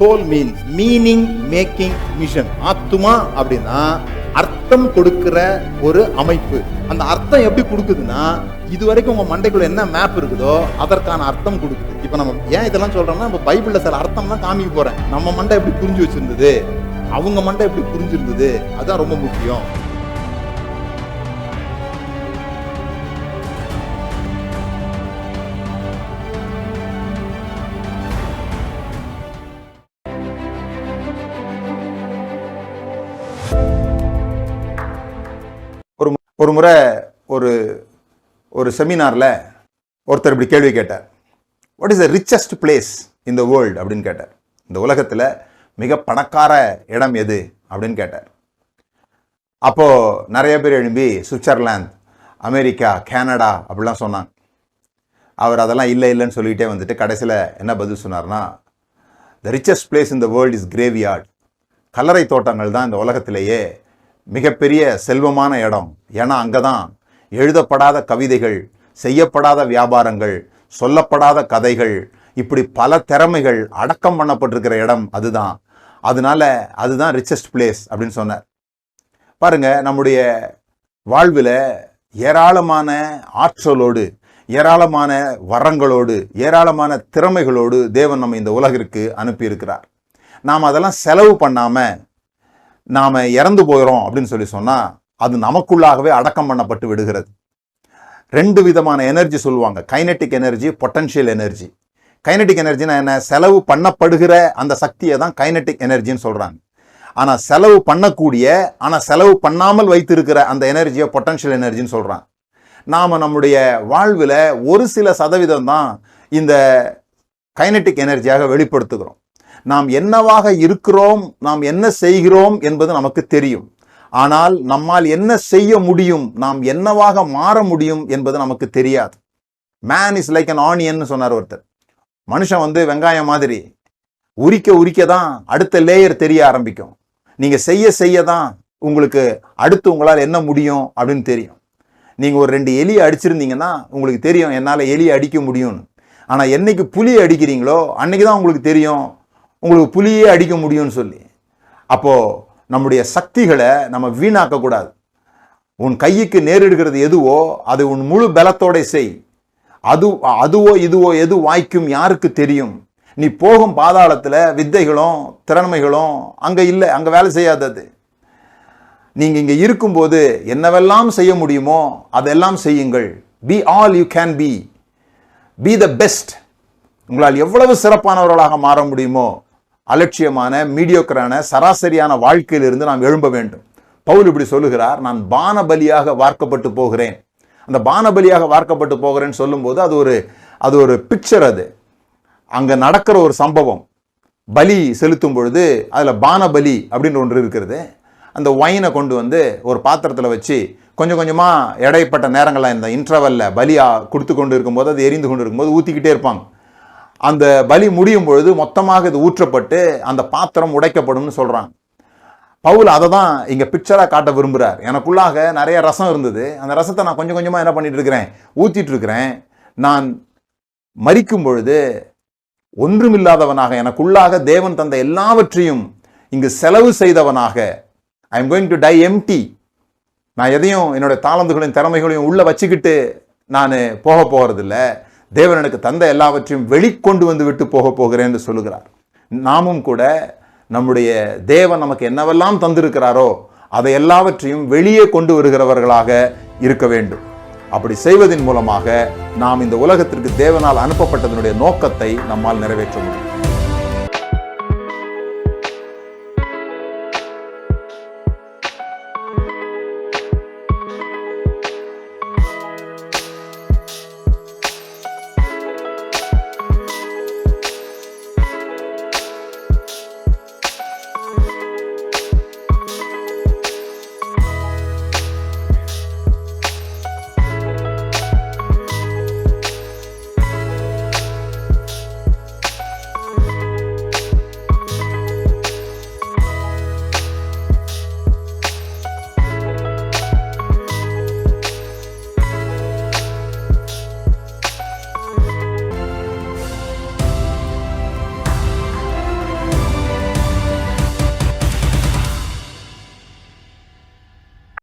Soul mean meaning making mission ஆத்துமா அப்படின்னா அர்த்தம் கொடுக்கிற ஒரு அமைப்பு. அந்த அர்த்தம் எப்படி கொடுக்குதுன்னா இது வரைக்கும் உங்க மண்டைக்குள்ள என்ன மேப் இருக்குதோ அதற்கான அர்த்தம் கொடுக்குது. இப்போ நம்ம ஏன் இதெல்லாம் சொல்றோம்னா நம்ம பைபிள்ல சில அர்த்தம் தான் காமிக்க போறேன். நம்ம மண்டை எப்படி புரிஞ்சு வச்சிருந்தது? அவங்க மண்டை எப்படி புரிஞ்சிருந்தது? அதுதான் ரொம்ப முக்கியம். ஒரு முறை ஒரு ஒரு செமினாரில் ஒருத்தர் இப்படி கேள்வி கேட்டார். What is the richest place in the world அப்படின்னு கேட்டார். இந்த உலகத்தில் மிக பணக்கார இடம் எது? அப்படின்னு கேட்டார். அப்போது நிறைய பேர் எழும்பி சுவிட்சர்லாந்து அமெரிக்கா கனடா அப்படிலாம் சொன்னாங்க. அவர் அதெல்லாம் இல்லை இல்லைன்னு சொல்லிக்கிட்டே வந்துட்டு கடைசியில் என்ன பதில் சொன்னார்னா the richest place in the world is graveyard கல்லறை தோட்டங்கள் தான் இந்த உலகத்திலேயே மிகப்பெரிய செல்வமான இடம். ஏன்னா அங்கே தான் எழுதப்படாத கவிதைகள் செய்யப்படாத வியாபாரங்கள் சொல்லப்படாத கதைகள் இப்படி பல திறமைகள் அடக்கம் பண்ணப்பட்டிருக்கிற இடம் அதுதான். அதனால அதுதான் ரிச்சஸ்ட் பிளேஸ் அப்படின்னு சொன்னார். பாருங்க நம்முடைய வாழ்வில் ஏராளமான ஆற்றலோடு ஏராளமான வரங்களோடு ஏராளமான திறமைகளோடு தேவன் நம்ம இந்த உலகிற்கு அனுப்பியிருக்கிறார். நாம் அதெல்லாம் செலவு பண்ணாமல் நாம் இறந்து போயிடும் அப்படின்னு சொல்லி சொன்னால் அது நமக்குள்ளாகவே அடக்கம் பண்ணப்பட்டு விடுகிறது. ரெண்டு விதமான எனர்ஜி சொல்லுவாங்க. Kinetic energy potential energy kinetic எனர்ஜினா என்ன? செலவு பண்ணப்படுகிற அந்த சக்தியை தான் கைனட்டிக் எனர்ஜின்னு சொல்கிறாங்க ஆனால் செலவு பண்ணக்கூடிய ஆனால் செலவு பண்ணாமல் வைத்திருக்கிற அந்த எனர்ஜியை பொட்டன்ஷியல் எனர்ஜின்னு சொல்கிறாங்க நாம் நம்முடைய வாழ்வில் ஒரு சில சதவீதம் தான் இந்த கைனட்டிக் எனர்ஜியாக வெளிப்படுத்துகிறோம். நாம் என்னவாக இருக்கிறோம் நாம் என்ன செய்கிறோம் என்பது நமக்கு தெரியும். ஆனால் நம்மால் என்ன செய்ய முடியும் நாம் என்னவாக மாற முடியும் என்பது நமக்கு தெரியாது. Man is like an onion சொன்னார் ஒருத்தர். மனுஷன் வந்து வெங்காயம் மாதிரி உரிக்க உரிக்க தான் அடுத்த லேயர் தெரிய ஆரம்பிக்கும். நீங்கள் செய்ய செய்ய தான் உங்களுக்கு அடுத்து உங்களால் என்ன முடியும் அப்படின்னு தெரியும். நீங்கள் ஒரு ரெண்டு எலியை அடிச்சிருந்தீங்கன்னா உங்களுக்கு தெரியும் என்னால் எலியை அடிக்க முடியும்னு. ஆனால் என்னைக்கு புளி அடிக்கிறீங்களோ அன்னைக்கு தான் உங்களுக்கு தெரியும் உங்களுக்கு புலியே அடிக்க முடியும்னு சொல்லி. அப்போது நம்முடைய சக்திகளை நம்ம வீணாக்கக்கூடாது. உன் கைக்கு நேரிடுகிறது எதுவோ அது உன் முழு பலத்தோட செய். அது அதுவோ இதுவோ எது வாய்க்கும் யாருக்கு தெரியும்? நீ போகும் பாதாளத்தில் வித்தைகளும் திறமைகளும் அங்கே இல்லை அங்கே வேலை செய்யாதது நீங்கள் இங்கே இருக்கும்போது என்னவெல்லாம் செய்ய முடியுமோ அதெல்லாம் செய்யுங்கள். Be all you can be be the best உங்களால் எவ்வளவு சிறப்பானவர்களாக மாற முடியுமோ அலட்சியமான மீடியோக்கரான சராசரியான வாழ்க்கையிலிருந்து நாம் எழும்ப வேண்டும். பவுல் இப்படி சொல்லுகிறார் நான் பானபலியாக வார்க்கப்பட்டு போகிறேன். அந்த பானபலியாக வார்க்கப்பட்டு போகிறேன்னு சொல்லும்போது அது ஒரு அது ஒரு பிக்சர் அது. அங்கே நடக்கிற ஒரு சம்பவம். பலி செலுத்தும் பொழுது அதில் பானபலி அப்படின்னு ஒன்று இருக்கிறது. அந்த ஒயினை கொண்டு வந்து ஒரு பாத்திரத்தில் வச்சு கொஞ்சம் கொஞ்சமாக இடைப்பட்ட நேரங்களில் இந்த இன்டர்வலில் பலியாக கொடுத்து கொண்டு இருக்கும்போது அது எரிந்து கொண்டு இருக்கும்போது ஊற்றிக்கிட்டே இருப்பாங்க. அந்த பலி முடியும் பொழுது மொத்தமாக இது ஊற்றப்பட்டு அந்த பாத்திரம் உடைக்கப்படும்னு சொல்கிறாங்க பவுல் அதை தான் இங்கே பிக்சராக காட்ட விரும்புகிறார் எனக்குள்ளாக நிறைய ரசம் இருந்தது. அந்த ரசத்தை நான் கொஞ்சம் கொஞ்சமாக என்ன பண்ணிட்டு இருக்கிறேன்? ஊற்றிட்டு இருக்கிறேன். நான் மறிக்கும் பொழுது ஒன்றுமில்லாதவனாக எனக்குள்ளாக தேவன் தந்த எல்லாவற்றையும் இங்கு செலவு செய்தவனாக I am going to die empty நான் எதையும் என்னோட தாளந்துகளையும் திறமைகளையும் உள்ளே வச்சுக்கிட்டு நான் போக போகிறதில்ல தேவன் எனக்கு தந்த எல்லாவற்றையும் வெளிக்கொண்டு வந்து விட்டு போக போகிறேன் என்று சொல்லுகிறார். நாமும் கூட நம்முடைய தேவன் நமக்கு என்னவெல்லாம் தந்திருக்கிறாரோ அதை எல்லாவற்றையும் வெளியே கொண்டு வருகிறவர்களாக இருக்க வேண்டும். அப்படி செய்வதன் மூலமாக நாம் இந்த உலகத்திற்கு தேவனால் அனுப்பப்பட்டதனுடைய நோக்கத்தை நம்மால் நிறைவேற்ற முடியும்.